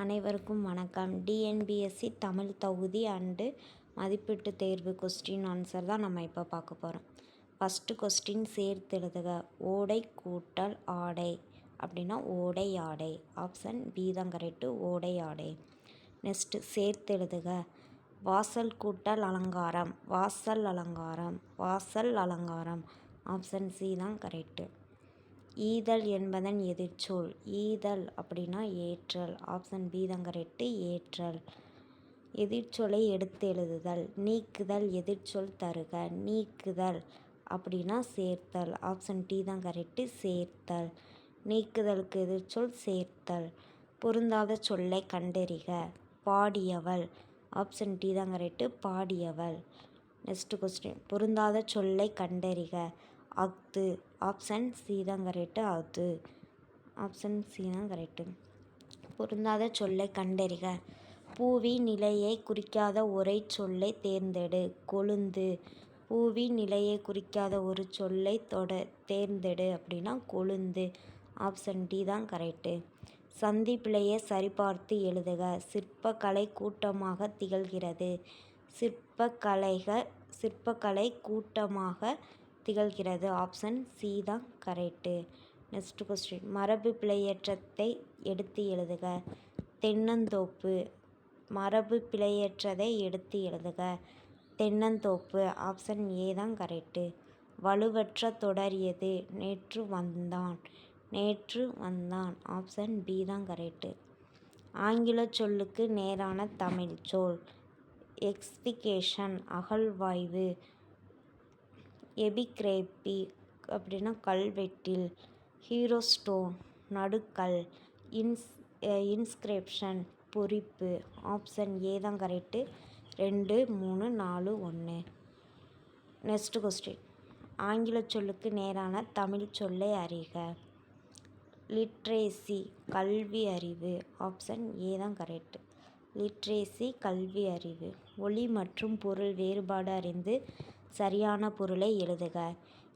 அனைவருக்கும் வணக்கம். டிஎன்பிஎஸ்சி தமிழ் தகுதி அண்டு மதிப்பீட்டு தேர்வு கொஸ்டின் ஆன்சர் தான் நம்ம இப்போ பார்க்க போகிறோம் ஃபஸ்ட்டு கொஸ்டின் சேர்த்து எழுதுக. ஓடை கூட்டல் ஆடை அப்படின்னா ஓடை ஆடை. ஆப்ஷன் பி தான் கரெக்டு ஓடை ஆடை. நெக்ஸ்ட்டு சேர்த்து எழுதுக. வாசல் கூட்டல் அலங்காரம். வாசல் அலங்காரம். வாசல் அலங்காரம். ஆப்ஷன் சி தான் கரெக்டு ஈதல் என்பதன் எதிர்ச்சொல். ஈதல் அப்படின்னா ஏற்றல். ஆப்ஷன் பி தான் கரெக்டு ஏற்றல். எதிர்ச்சொலை எடுத்து எழுதுதல் நீக்குதல் எதிர்ச்சொல் தருக. நீக்குதல் அப்படின்னா சேர்த்தல். ஆப்ஷன் டி தான் கரெக்டு சேர்த்தல். நீக்குதலுக்கு எதிர்ச்சொல் சேர்த்தல். பொருந்தாத சொல்லை கண்டறிக. பாடியவள். ஆப்ஷன் டி தான் கரெக்டு பாடியவள். Next question. பொருந்தாத சொல்லை கண்டறிக. அஃது. ஆப்ஷன் சி தான் கரெக்டு அது ஆப்ஷன் சி தான் கரெக்டு பொருந்தாத சொல்லை கண்டறிக. பூவின் நிலையை குறிக்காத ஒரே சொல்லை தேர்ந்தெடு. கொழுந்து. பூவின் நிலையை குறிக்காத ஒரு சொல்லை தொட தேர்ந்தெடு அப்படின்னா கொழுந்து. ஆப்ஷன் டி தான் கரெக்டு சந்தி பிழையை சரிபார்த்து எழுதுக. சிற்பக்கலை கூட்டமாக திகழ்கிறது. சிற்பக்கலைக சிற்பக்கலை கூட்டமாக திகழ்கிறது. ஆப்ஷன் சி தான் கரெக்டு நெக்ஸ்ட் கொஸ்டின். மரபு பிழையற்றத்தை எடுத்து எழுதுக. தென்னந்தோப்பு. மரபு பிழையற்றதை எடுத்து எழுதுக. தென்னந்தோப்பு. ஆப்ஷன் ஏ தான் கரெக்டு வலுவற்ற தொடர் எது? நேற்று வந்தான். நேற்று வந்தான். ஆப்ஷன் பி தான் கரெக்டு ஆங்கில சொல்லுக்கு நேரான தமிழ் சொல். எக்ஸ்பிகேஷன் அகழ்வாய்வு. எபிக்ரேப்பி அப்படின்னா கல்வெட்டில் ஹீரோஸ்டோன் நடுக்கல் இன்ஸ் இன்ஸ்கிரிப்ஷன் பொறிப்பு ஆப்ஷன் ஏ தான் கரெக்டு ரெண்டு மூணு நாலு ஒன்று. Next question. ஆங்கில சொல்லுக்கு நேரான தமிழ் சொல்லை அறிக. லிட்ரேசி கல்வி அறிவு ஆப்ஷன் ஏ தான் கரெக்டு லிட்ரேசி கல்வி அறிவு. ஒளி மற்றும் பொருள் வேறுபாடு அறிந்து சரியான பொருளை எழுதுக.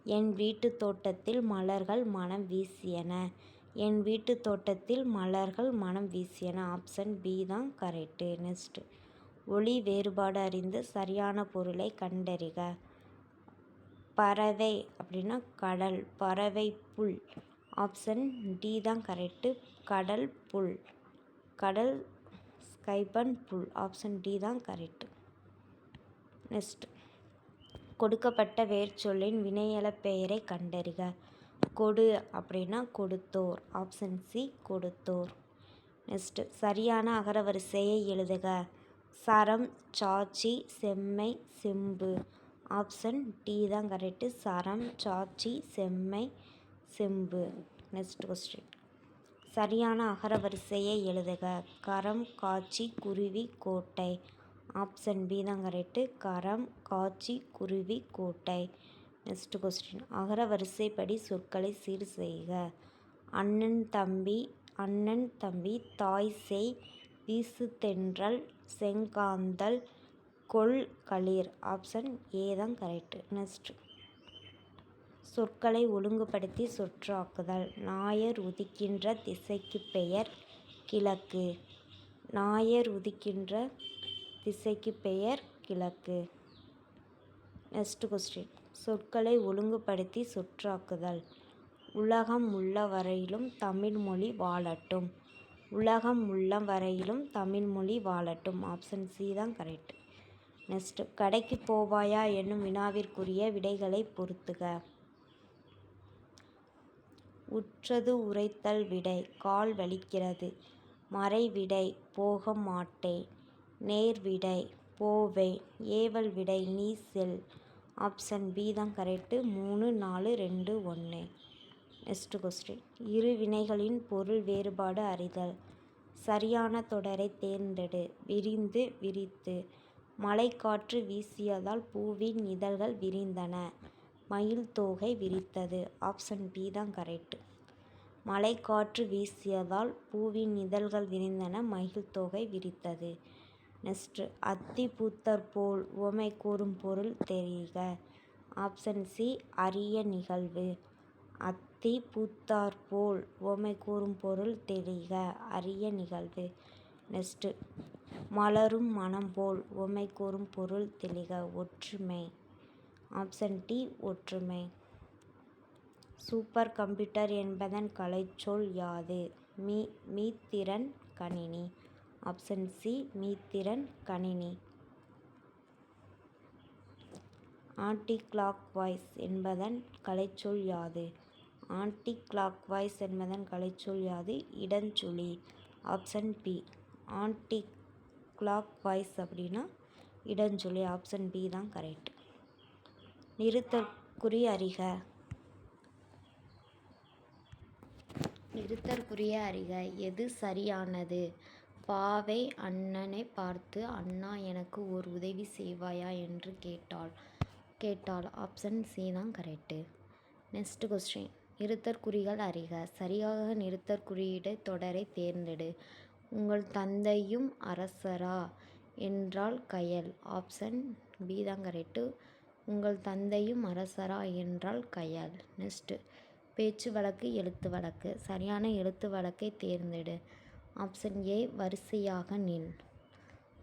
என் வீட்டுத் தோட்டத்தில் மலர்கள் மனம் வீசியன. என் வீட்டுத் தோட்டத்தில் மலர்கள் மனம் வீசியன. ஆப்ஷன் பி தான் கரெக்டு நெக்ஸ்ட்டு ஒளி வேறுபாடு அறிந்து சரியான பொருளை கண்டறிக. பறவை அப்படின்னா கடல் பறவை புல். ஆப்ஷன் டி தான் கரெக்டு கடல் புல். கடல் ஸ்கைபன் புல். ஆப்ஷன் டி தான் கரெக்டு நெக்ஸ்ட்டு கொடுக்கப்பட்ட வேர்ச்சொல்லின் வினையெழப் பெயரை கண்டறிக. கொடு அப்படின்னா கொடுத்தோர். ஆப்ஷன் சி கொடுத்தோர். நெக்ஸ்ட்டு சரியான அகரவரிசையை எழுதுக. சரம் சாச்சி செம்மை செம்பு. ஆப்ஷன் டி தான் கரெக்டு சரம் சாச்சி செம்மை செம்பு. Next question. சரியான அகரவரிசையை எழுதுக. கரம் காட்சி குருவி கோட்டை. ஆப்ஷன் பி தான் கரெக்டு கரம் காட்சி குருவி கோட்டை. நெக்ஸ்ட் கொஸ்டின் அகர வரிசைப்படி சொற்களை சீர் செய்க. அண்ணன் தம்பி அண்ணன் தம்பி தாய் செய் வீசு தென்றல் செங்காந்தல் கொள் களிர். ஆப்ஷன் ஏ தான் கரெக்டு நெக்ஸ்ட். சொற்களை ஒழுங்குபடுத்தி சொற்றாக்குதல். நாயர் உதிக்கின்ற திசைக்கு பெயர் கிழக்கு. நாயர் உதிக்கின்ற திசைக்கு பெயர் கிழக்கு. நெக்ஸ்ட் கொஸ்டின் சொற்களை ஒழுங்குபடுத்தி சொற்றாக்குதல். உலகம் உள்ள வரையிலும் தமிழ்மொழி வாழட்டும். உலகம் உள்ள வரையிலும் தமிழ்மொழி வாழட்டும். ஆப்ஷன் சி தான் கரெக்ட் நெக்ஸ்ட் கடைக்கு போவாயா என்னும் வினாவிற்குரிய விடைகளை பொறுத்துக. உற்றது உரைத்தல் விடை. கால் வலிக்கிறது. மறை விடை போக மாட்டேன். நேர் விடை போவேன் ஏவல் விடை நீ செல். ஆப்ஷன் பி தான் கரெக்டு மூணு நாலு ரெண்டு ஒன்று. Next question. இரு வினைகளின் பொருள் வேறுபாடு அறிதல். சரியான தொடரை தேர்ந்தெடு. விரிந்து விரித்து. மழைக்காற்று வீசியதால் பூவின் இதழ்கள் விரிந்தன. மயில் தோகை விரித்தது. ஆப்ஷன் பி தான் கரெக்டு மழைக்காற்று வீசியதால் பூவின் இதழ்கள் விரிந்தன. மயில் தோகை விரித்தது. நெக்ஸ்ட்டு அத்தி பூத்தற்போல் உவமை கூறும் பொருள் தெரிக. ஆப்ஷன் சி அரிய நிகழ்வு. அத்தி பூத்தாற்போல் உவமை கூறும் பொருள் தெரிக. அரிய நிகழ்வு. நெக்ஸ்ட்டு மலரும் மனம் போல் உவமை கூறும் பொருள் தெளிக ஒற்றுமை. ஆப்ஷன் டி ஒற்றுமை. சூப்பர் கம்ப்யூட்டர் என்பதன் கலைச்சொல் யாது? மீ மீத்திறன் கணினி. ஆப்ஷன் சி மீத்திறன் கணினி. ஆன்டி கிளாக் வாய்ஸ் என்பதன் கலைச்சொல் யாது? ஆன்டி கிளாக் வாய்ஸ் என்பதன் கலைச்சொல் யாது? இடஞ்சுழி. Option B. Anti clock voice அப்படின்னா இடஞ்சுழி ஆப்ஷன் பி தான் கரெக்ட். நிறுத்தற்குறி அறிக. நிறுத்தற்குரிய அறிக. எது சரியானது? பாவை அண்ணனை பார்த்து அண்ணா எனக்கு ஓர் உதவி செய்வாயா? என்று கேட்டாள். கேட்டாள் ஆப்ஷன் சி தான் கரெக்டு நெக்ஸ்ட் கொஸ்டின். நிறுத்தற்குறிகள் அறிக. சரியாக நிறுத்தற்குறியிட தொடரை தேர்ந்தெடு. உங்கள் தந்தையும் அரசரா? என்றால் கயல். ஆப்ஷன் பி தான் கரெக்டு உங்கள் தந்தையும் அரசரா? என்றால் கயல். நெக்ஸ்ட்டு பேச்சு வழக்கு எழுத்து வழக்கு. சரியான எழுத்து வழக்கை தேர்ந்தெடு. ஆப்ஷன் ஏ வரிசையாக நில்.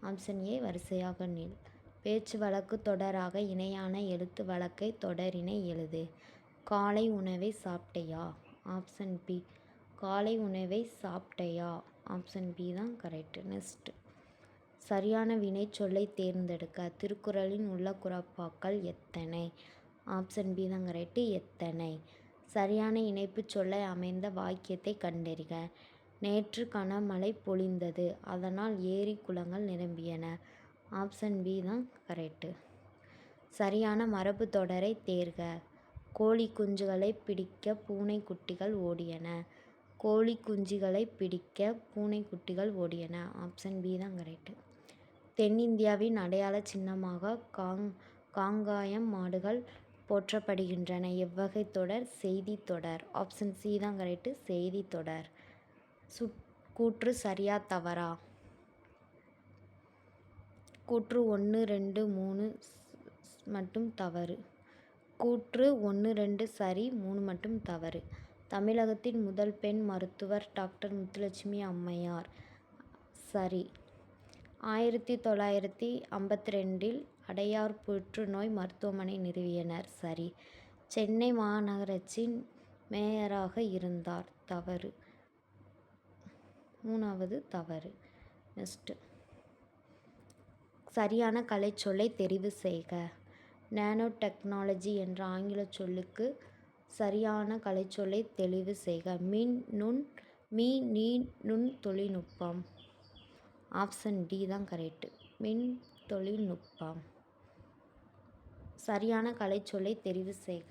ஆப்ஷன் ஏ வரிசையாக நில். பேச்சு வழக்கு தொடராக இணையான எழுத்து வழக்கை தொடரினை எழுது. காலை உணவை சாப்பிட்டையா? Option B. காலை உணவை சாப்பிட்டையா? ஆப்ஷன் பி தான் கரெக்ட். நெக்ஸ்ட். சரியான வினை சொல்லை தேர்ந்தெடுக்க திருக்குறளின் உள்ள குறப்பாக்கள் எத்தனை? ஆப்ஷன் பி தான் கரெக்டு. எத்தனை? சரியான இணைப்பு சொல்லை அமைந்த வாக்கியத்தை கண்டறிக. நேற்று கனமழை பொழிந்தது. அதனால் ஏரி குளங்கள் நிரம்பியன. ஆப்ஷன் பி தான் கரெக்டு சரியான மரபு தொடரை தேர்க. கோழி குஞ்சுகளை பிடிக்க பூனை குட்டிகள் ஓடியன. கோழி குஞ்சுகளை பிடிக்க பூனை குட்டிகள் ஓடியன. ஆப்ஷன் பி தான் கரெக்டு தென்னிந்தியாவின் அடையாள சின்னமாக காங் காங்காயம் மாடுகள் போற்றப்படுகின்றன. எவ்வகை தொடர்? செய்தி தொடர். ஆப்ஷன் சி தான் கரெக்டு செய்தி தொடர். சு கூற்று சரியா தவறா? கூற்று ஒன்று ரெண்டு மூணு மட்டும் தவறு. கூற்று ஒன்று ரெண்டு சரி மூணு மட்டும் தவறு. தமிழகத்தின் முதல் பெண் மருத்துவர் டாக்டர் முத்துலட்சுமி அம்மையார். சரி. ஆயிரத்தி தொள்ளாயிரத்தி ஐம்பத்தி ரெண்டில் அடையார் புற்றுநோய் மருத்துவமனை நிறுவியனர் சரி. சென்னை மாநகராட்சியின் மேயராக இருந்தார். தவறு. மூணாவது தவறு. நெக்ஸ்ட்டு சரியான கலைச்சொல்லை தெரிவு செய்க. நேனோ டெக்னாலஜி என்ற ஆங்கில சொல்லுக்கு சரியான கலைச்சொல்லை தெளிவு செய்க. மின் நுண் மீ நீ நுண் தொழில்நுட்பம். ஆப்ஷன் டி தான் கரெக்டு மின் தொழில்நுட்பம். சரியான கலைச்சொல்லை தெரிவு செய்க.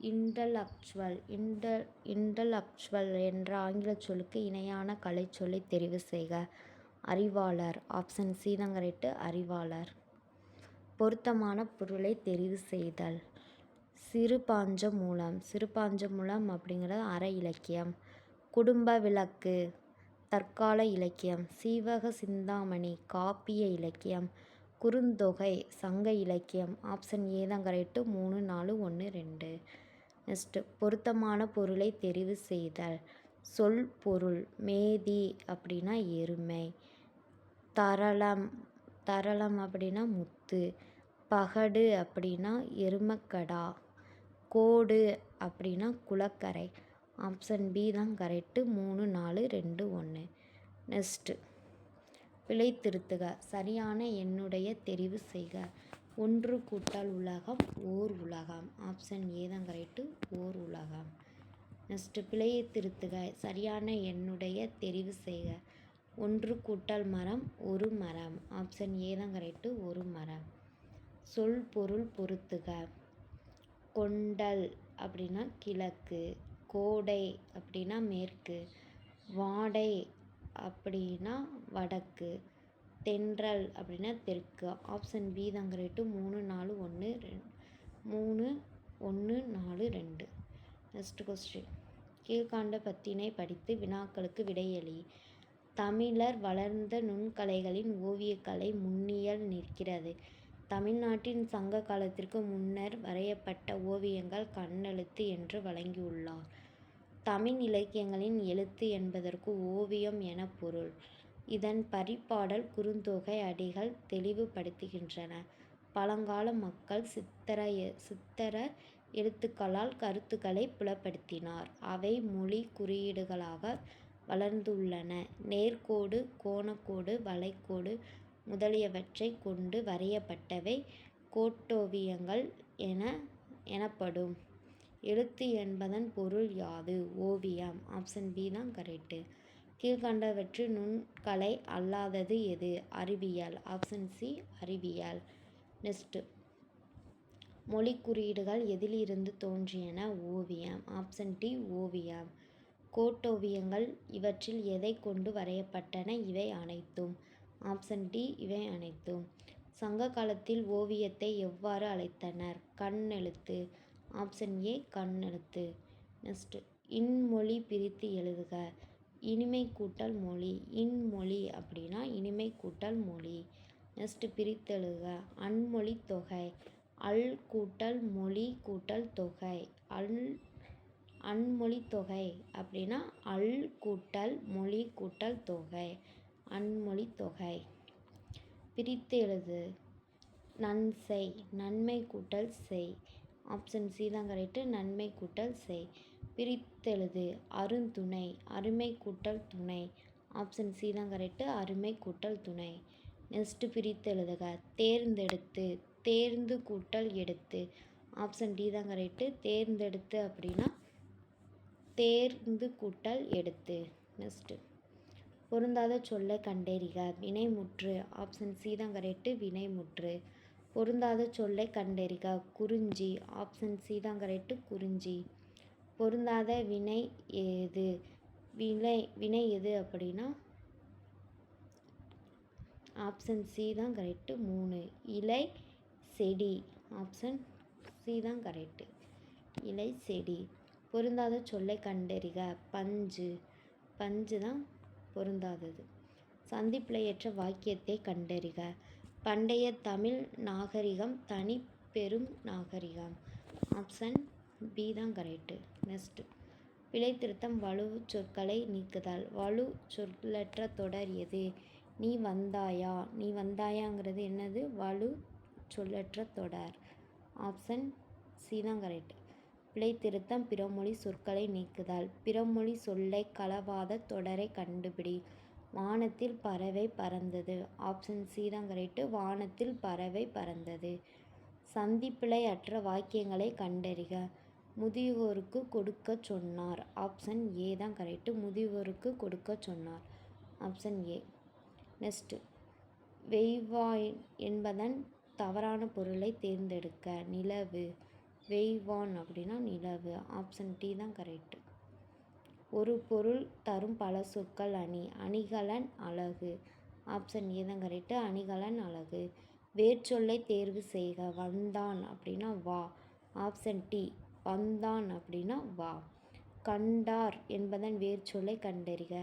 இன்டலக்சுவல் இன்டல் இன்டலக்சுவல் என்ற ஆங்கில சொல்லுக்கு இணையான கலைச்சொல்லை தெரிவு செய்க. அறிவாளர் ஆப்ஷன் சி தான் கரெக்டு அறிவாளர். பொருத்தமான பொருளை தெரிவு செய்தல். சிறுபாஞ்ச மூலம் சிறுபாஞ்ச மூலம் அப்படிங்கிறது அற இலக்கியம். குடும்ப விளக்கு தற்கால இலக்கியம். சீவக சிந்தாமணி காப்பிய இலக்கியம். குறுந்தொகை சங்க இலக்கியம். ஆப்ஷன் ஏ தான் கரெக்டு மூணு நாலு ஒன்று ரெண்டு. நெக்ஸ்ட்டு பொருத்தமான பொருளை தெரிவு செய்தல். சொல் பொருள் மேதி அப்படின்னா எருமை. தரளம் தரளம் அப்படின்னா முத்து. பகடு அப்படின்னா எருமக்கடா. கோடு அப்படின்னா குளக்கரை. ஆப்ஷன் பி தான் கரெக்டு மூணு நாலு ரெண்டு ஒன்று நெக்ஸ்ட்டு பிழை திருத்துக. சரியான என்னுடைய தெரிவு செய்க. ஒன்று கூட்டல் உலகம் ஓர் உலகம். ஆப்ஷன் ஏ தான் கரெக்டு ஓர் உலகம். நெக்ஸ்ட்டு பிழையை திருத்துக. சரியான எண்ணுடைய தெரிவு செய்க. ஒன்று கூட்டல் மரம் ஒரு மரம். ஆப்ஷன் ஏ தான் கரெக்டு ஒரு மரம். சொல் பொருள் பொருத்துக. கொண்டல் அப்படின்னா கிழக்கு. கோடை அப்படின்னா மேற்கு. வாடை அப்படின்னா வடக்கு. தென்றல் அப்படின்னா தெற்கு. ஆப்ஷன் பி தான் கரெக்டு மூணு நாலு ஒன்று ரெண்டு மூணு ஒன்று நாலு ரெண்டு. நெக்ஸ்ட் கொஸ்டின் கீழ்காண்ட பத்தினை படித்து வினாக்களுக்கு விடையளி தமிழர் வளர்ந்த நுண்கலைகளின் ஓவியக்கலை முன்னியல் நிற்கிறது. தமிழ்நாட்டின் சங்க காலத்திற்கு முன்னர் வரையப்பட்ட ஓவியங்கள் கண்ணெழுத்து என்று வழங்கியுள்ளார். தமிழ் இலக்கியங்களின் எழுத்து என்பதற்கு ஓவியம் என பொருள். இதன் பரிபாடல் குறுந்தொகை அடிகள் தெளிவுபடுத்துகின்றன. பழங்கால மக்கள் சித்திர எழுத்துக்களால் கருத்துக்களைப் புலப்படுத்தினர். அவை மொழிக் குறியீடுகளாக வளர்ந்துள்ளன. நேர்க்கோடு கோணக்கோடு வளைக்கோடு முதலியவற்றைக் கொண்டு வரையப்பட்டவை கோட்டோவியங்கள் எனப்படும். எழுத்து என்பதன் பொருள் யாது? ஓவியம். ஆப்ஷன் பி தான் கரெக்ட். கீழ்க்கண்டவற்றில் நுண்கலை அல்லாதது எது? அறிவியல். ஆப்ஷன் சி அறிவியல். நெக்ஸ்ட்டு மொழி குறியீடுகள் எதிலிருந்து தோன்றியன? ஓவியம். ஆப்ஷன் டி ஓவியம். கோட்டோவியங்கள் இவற்றில் எதை கொண்டு வரையப்பட்டன? இவை அனைத்தும். ஆப்ஷன் டி இவை அனைத்தும். சங்க காலத்தில் ஓவியத்தை எவ்வாறு அழைத்தனர்? கண்ணெழுத்து. Option A கண்ணெழுத்து. நெக்ஸ்ட் இன்மொழி பிரித்து எழுதுக. இனிமை கூட்டல் மொழி. இன்மொழி அப்படின்னா இனிமை கூட்டல் மொழி. நெக்ஸ்ட் பிரித்தெழுக அன்மொழி தொகை. அல் கூட்டல் மொழி கூட்டல் தொகை. அன்மொழித் தொகை அப்படின்னா அல் கூட்டல் மொழி கூட்டல் தொகை. அன்மொழி தொகை. பிரித்து எழுது. நன்செய். நன்மை கூட்டல் செய். ஆப்ஷன் சி தான் கரெக்டு நன்மை கூட்டல் செய். பிரித்தெழுது. அருந்துணை. அருமை கூட்டல் துணை. ஆப்ஷன் சி தான் கரெக்டு அருமை கூட்டல் துணை. நெக்ஸ்ட்டு பிரித்தெழுதுக. தேர்ந்தெடுத்து. தேர்ந்து கூட்டல் எடுத்து. ஆப்ஷன் டி தான் கரெக்டு தேர்ந்தெடுத்து அப்படின்னா தேர்ந்து கூட்டல் எடுத்து. நெக்ஸ்ட்டு பொருந்தாத சொல்ல கண்டறிக. வினைமுற்று. ஆப்ஷன் சி தான் கரெக்ட். வினைமுற்று. பொருந்தாத சொல்லை கண்டறிக. குறிஞ்சி. ஆப்ஷன் சி தான் கரெக்டு குறிஞ்சி. பொருந்தாத வினை எது? வினை வினை எது அப்படின்னா ஆப்ஷன் சி தான் கரெக்டு மூணு. இலை செடி. ஆப்ஷன் சி தான் கரெக்ட். இலை செடி. பொருந்தாத சொல்லை கண்டறிக. பஞ்சு. பஞ்சு தான் பொருந்தாதது. சந்திப்பிழையற்ற வாக்கியத்தை கண்டறிக. பண்டைய தமிழ் நாகரிகம் தனி பெரும் நாகரிகம். ஆப்ஷன் பி தான் கரெக்ட். நெக்ஸ்ட் பிழைத்திருத்தம் வலு சொற்களை நீக்குதல். வலு சொல்லற்ற தொடர் எது? நீ வந்தாயா. நீ வந்தாயாங்கிறது என்னது? வலு சொல்லற்ற தொடர். ஆப்ஷன் சி தான் கரெக்ட். பிழைத்திருத்தம் பிறமொழி சொற்களை நீக்குதல். பிறமொழி சொல்லை களவாத தொடரை கண்டுபிடி. வானத்தில் பறவை பறந்தது. ஆப்ஷன் சி தான் கரெக்டு வானத்தில் பறவை பறந்தது. சந்திப்பிழை அற்ற வாக்கியங்களைக் கண்டறிக. முதியோருக்கு கொடுக்கச் சொன்னார். ஆப்ஷன் ஏ தான் கரெக்டு முதியோருக்கு கொடுக்கச் சொன்னார். Option A. நெக்ஸ்ட்டு வெய்வாய் என்பதன் தவறான பொருளை தேர்ந்தெடுக்க. நிலவு. வெய்வான் அப்படின்னா நிலவு. ஆப்ஷன் டி தான் கரெக்ட். ஒரு பொருள் தரும் பல சொற்கள் அணி. அணிகலன் அழகு ஆப்ஷன் ஏ தான் கரெக்டு அணிகலன் அழகு வேர்ச்சொல்லை தேர்வு செய்க. வந்தான் அப்படின்னா வா. ஆப்ஷன் டி வந்தான் அப்படின்னா வா. கண்டார் என்பதன் வேர் சொல்லை கண்டறிக.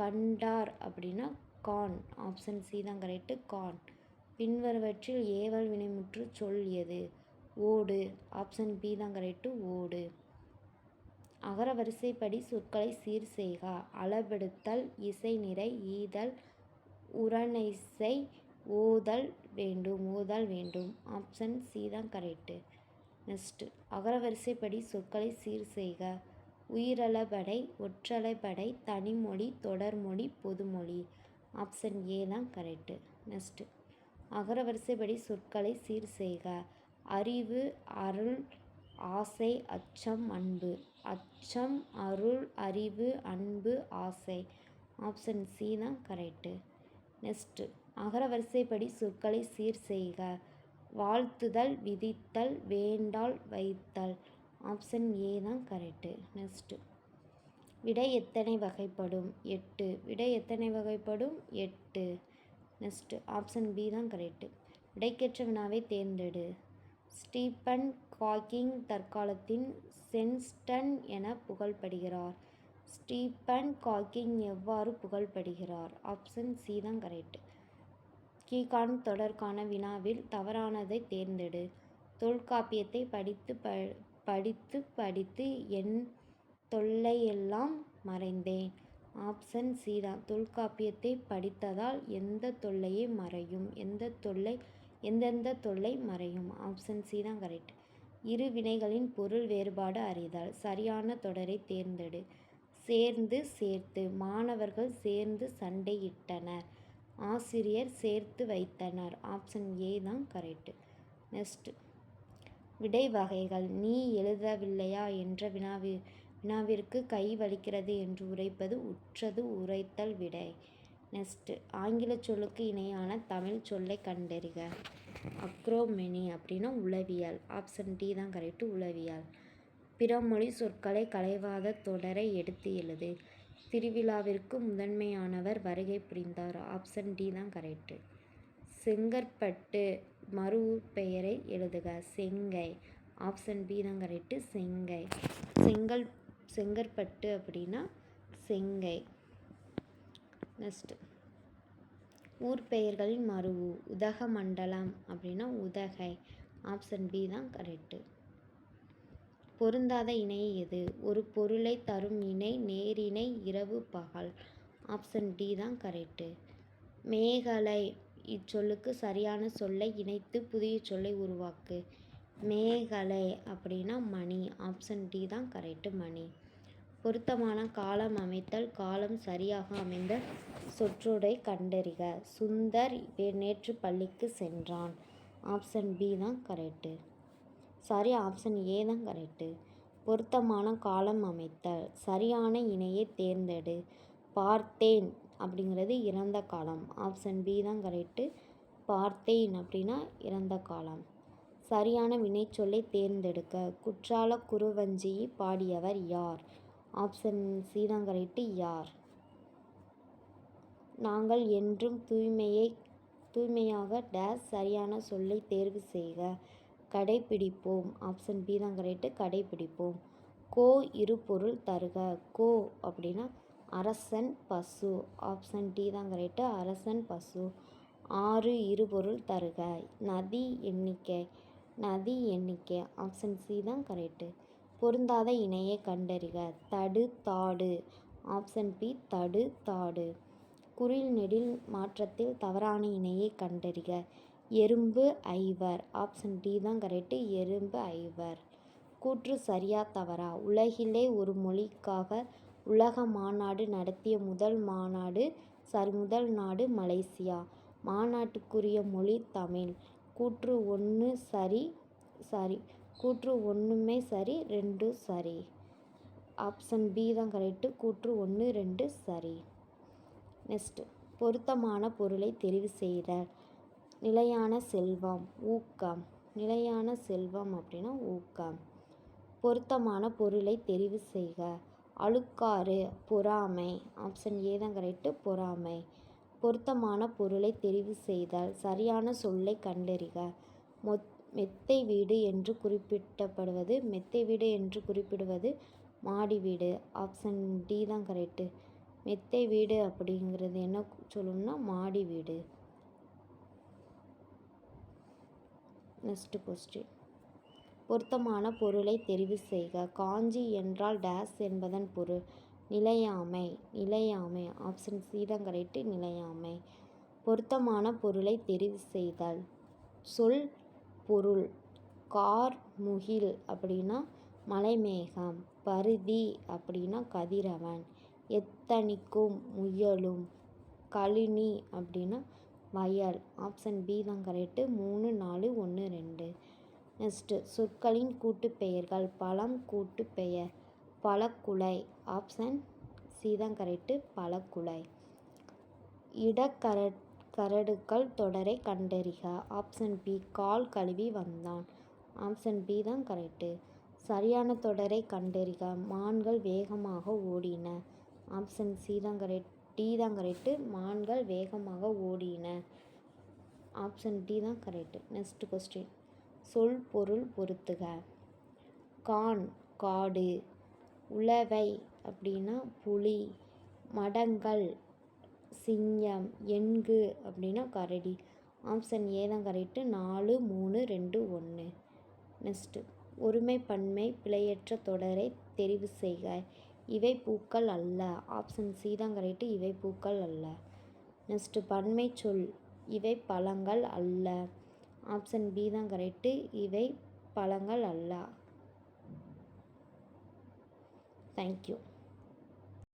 கண்டார் அப்படின்னா கான். ஆப்ஷன் சி தான் கரெக்டு கான். பின்வருவற்றில் ஏவல் வினைமுற்று சொல் எது? ஓடு. ஆப்ஷன் பி தான் கரெக்டு ஓடு. அகரவரிசைப்படி சொற்களை சீர் செய்க. அளபெடுத்தல் இசைநிறை ஈதல் உரணைசை ஓதல் வேண்டும் ஓதல் வேண்டும். ஆப்ஷன் சி தான் கரெக்டு நெக்ஸ்ட்டு அகரவரிசைப்படி சொற்களை சீர் செய்க. உயிரளபடை ஒற்றலைப்படை தனிமொழி தொடர்மொழி பொதுமொழி. ஆப்ஷன் ஏ தான் கரெக்டு நெக்ஸ்ட்டு அகரவரிசைப்படி சொற்களை சீர் செய்க. அறிவு அருள் ஆசை அச்சம் அன்பு. அச்சம் அருள் அறிவு அன்பு ஆசை. ஆப்ஷன் சி தான் கரெக்டு நெக்ஸ்ட்டு அகரவரிசைப்படி சொற்களை சீர் செய்க. வாழ்த்துதல் விதித்தல் வேண்டால் வைத்தல். ஆப்ஷன் ஏ தான் கரெக்டு நெக்ஸ்ட்டு விடை எத்தனை வகைப்படும்? எட்டு. விடை எத்தனை வகைப்படும்? எட்டு. நெக்ஸ்ட்டு ஆப்ஷன் பி தான் கரெக்ட். விடைக்கேற்ற வினாவைத் தேர்ந்தெடு. ஸ்டீபன் காக்கிங் தற்காலத்தின் சென்ஸ்டன் என புகழ்படுகிறார் ஸ்டீபன் காக்கிங் எவ்வாறு புகழ்படுகிறார் ஆப்ஷன் சி தான் கரெக்ட். கீழ்காணும் தொடர்கான வினாவில் தவறானதைத் தேர்ந்தெடு. தொல்காப்பியத்தை படித்து ப படித்து படித்து என் தொல்லையெல்லாம் மறைந்தேன். ஆப்ஷன் சி தான் தொல்காப்பியத்தை படித்ததால் எந்த தொல்லையை மறையும். எந்த தொல்லை எந்தெந்த தொல்லை மறையும்? ஆப்ஷன் சி தான் கரெக்ட். இரு வினைகளின் பொருள் வேறுபாடு அறிதல். சரியான தொடரை தேர்ந்தெடு. சேர்ந்து சேர்த்து மாணவர்கள் சேர்ந்து சண்டையிட்டனர். ஆசிரியர் சேர்த்து வைத்தனர். ஆப்ஷன் ஏ தான் கரெக்டு நெக்ஸ்ட் விடை வகைகள். நீ எழுதவில்லையா என்ற வினாவி வினாவிற்கு கை வலிக்கிறது என்று உரைப்பது உற்றது உரைத்தல் விடை. நெக்ஸ்ட்டு ஆங்கில சொல்லுக்கு இணையான தமிழ் சொல்லை கண்டறிக. அக்ரோமெனி அப்படின்னா உளவியல். ஆப்ஷன் டி தான் கரெக்டு உளவியல். பிறமொழி சொற்களை கலைவாத தொடரை எடுத்து எழுது. திருவிழாவிற்கு முதன்மையானவர் வருகை புரிந்தார். ஆப்ஷன் டி தான் கரெக்டு செங்கற்பட்டு மறு பெயரை எழுதுக. செங்கை. ஆப்ஷன் பி தான் கரெக்டு செங்கை. செங்கல் செங்கற்பட்டு அப்படின்னா செங்கை. நெக்ஸ்ட்டு ஊர் பெயர்களின் மருவு உதகமண்டலம் அப்படின்னா உதகை. ஆப்ஷன் பி தான் கரெக்டு பொருந்தாத இணை எது? ஒரு பொருளை தரும் இணை நேரிணை இரவு பகல். ஆப்ஷன் டி தான் கரெக்டு மேகலை இச்சொல்லுக்கு சரியான சொல்லை இணைத்து புதிய சொல்லை உருவாக்கு. மேகலை அப்படின்னா மணி. ஆப்ஷன் டி தான் கரெக்டு மணி. பொருத்தமான காலம் அமைத்தல் காலம் சரியாக அமைந்த சொற்றொடை கண்டறிக. சுந்தர் நேற்று பள்ளிக்கு சென்றான். ஆப்ஷன் பி தான் கரெக்டு சாரி ஆப்ஷன் ஏ தான் கரெக்டு பொருத்தமான காலம் அமைத்தல். சரியான இணையை தேர்ந்தெடு. பார்த்தேன் அப்படிங்கிறது இறந்த காலம். ஆப்ஷன் பி தான் கரெக்டு பார்த்தேன் அப்படின்னா இறந்த காலம். சரியான வினைச்சொல்லை தேர்ந்தெடுக்க. குற்றால குருவஞ்சியை பாடியவர் யார்? ஆப்ஷன் சி தான் கரெக்டு யார்? நாங்கள் என்றும் தூய்மையை தூய்மையாக டேஸ் சரியான சொல்லை தேர்வு செய்க. கடைப்பிடிப்போம் ஆப்ஷன் பி தான் கரெக்டு கடைப்பிடிப்போம் கோ இரு பொருள் தருக. கோ அப்படின்னா அரசன் பசு. ஆப்ஷன் டி தான் கரெக்டு அரசன் பசு. ஆறு இருபொருள் தருக. நதி எண்ணிக்கை. நதி எண்ணிக்கை. ஆப்ஷன் சி தான் கரெக்டு பொருந்தாத இணையை கண்டறிக. தடு தாடு. ஆப்ஷன் பி தடு தாடு. குறில் நெடில் மாற்றத்தில் தவறான இணையை கண்டறிக. எறும்பு ஐவர். ஆப்ஷன் டி தான் கரெக்டு எறும்பு ஐவர். கூற்று சரியா தவறா? உலகிலே ஒரு மொழிக்காக உலக மாநாடு நடத்திய முதல் மாநாடு சாரி முதல் நாடு மலேசியா. மாநாட்டுக்குரிய மொழி தமிழ். கூற்று ஒன்று சரி சாரி. கூற்று ஒன்றுமே சரி ரெண்டு சரி. ஆப்ஷன் பி தான் கரெக்டு கூற்று ஒன்று ரெண்டு சரி. நெக்ஸ்ட்டு பொருத்தமான பொருளை தெரிவு செய்தல். நிலையான செல்வம் ஊக்கம். நிலையான செல்வம் அப்படின்னா ஊக்கம். பொருத்தமான பொருளை தெரிவு செய்க. அழுக்காறு பொறாமை. ஆப்ஷன் ஏ தான் கரெக்டு பொறாமை. பொருத்தமான பொருளை தெரிவு செய்தால். சரியான சொல்லை கண்டறிக. மொத் மெத்தை வீடு என்று குறிப்பிட்டப்படுவது மெத்தை வீடு என்று குறிப்பிடுவது மாடி வீடு. ஆப்ஷன் டி தான் கரெக்டு மெத்தை வீடு அப்படிங்கிறது என்ன சொல்லணும்னா மாடி வீடு. நெக்ஸ்ட் கொஸ்டின் பொருத்தமான பொருளை தெரிவு செய்க. காஞ்சி என்றால் டேஸ் என்பதன் பொருள். நிலையாமை நிலையாமை. ஆப்ஷன் சி தான் கரெக்டு நிலையாமை. பொருத்தமான பொருளை தெரிவு செய்தல். சொல் பொருள். கார் முகில் அப்படின்னா மலைமேகம். பருதி அப்படின்னா கதிரவன். எத்தனிக்கும் முயலும். கழினி அப்படின்னா வயல். ஆப்ஷன் பி தான் கரெக்டு மூணு நாலு ஒன்று ரெண்டு. நெக்ஸ்ட்டு சொற்களின் கூட்டு பெயர்கள் பழம் கூட்டுப்பெயர். பழக்குலை ஆப்ஷன் சி தான் கரெக்டு பழக்குலை இடக்கர கரடுகள் தொடரை கண்டறிக. ஆப்ஷன் பி கால் கழுவி வந்தான். ஆப்ஷன் பி தான் கரெக்டு சரியான தொடரை கண்டறிக. மான்கள் வேகமாக ஓடின. ஆப்ஷன் சி தான் கரெக்ட் டி தான் கரெக்டு மான்கள் வேகமாக ஓடின. ஆப்ஷன் டி தான் கரெக்டு நெக்ஸ்ட் கொஸ்டின் சொல் பொருள் பொருத்துக. கான் காடு உளவை அப்படின்னா புலி மடங்கள் சிங்கம் எண்கு அப்படின்னா கரடி. ஆப்ஷன் ஏ தான் கரெக்டு நாலு மூணு ரெண்டு ஒன்று நெக்ஸ்ட்டு ஒருமை பன்மை பிழையற்ற தொடரை தெரிவு செய்க. இவை பூக்கள் அல்ல. ஆப்ஷன் சி தான் கரெக்டு. இவை பூக்கள் அல்ல. நெக்ஸ்ட்டு பன்மை சொல். இவை பழங்கள் அல்ல. ஆப்ஷன் பி தான் கரெக்டு. இவை பழங்கள் அல்ல. தேங்க்யூ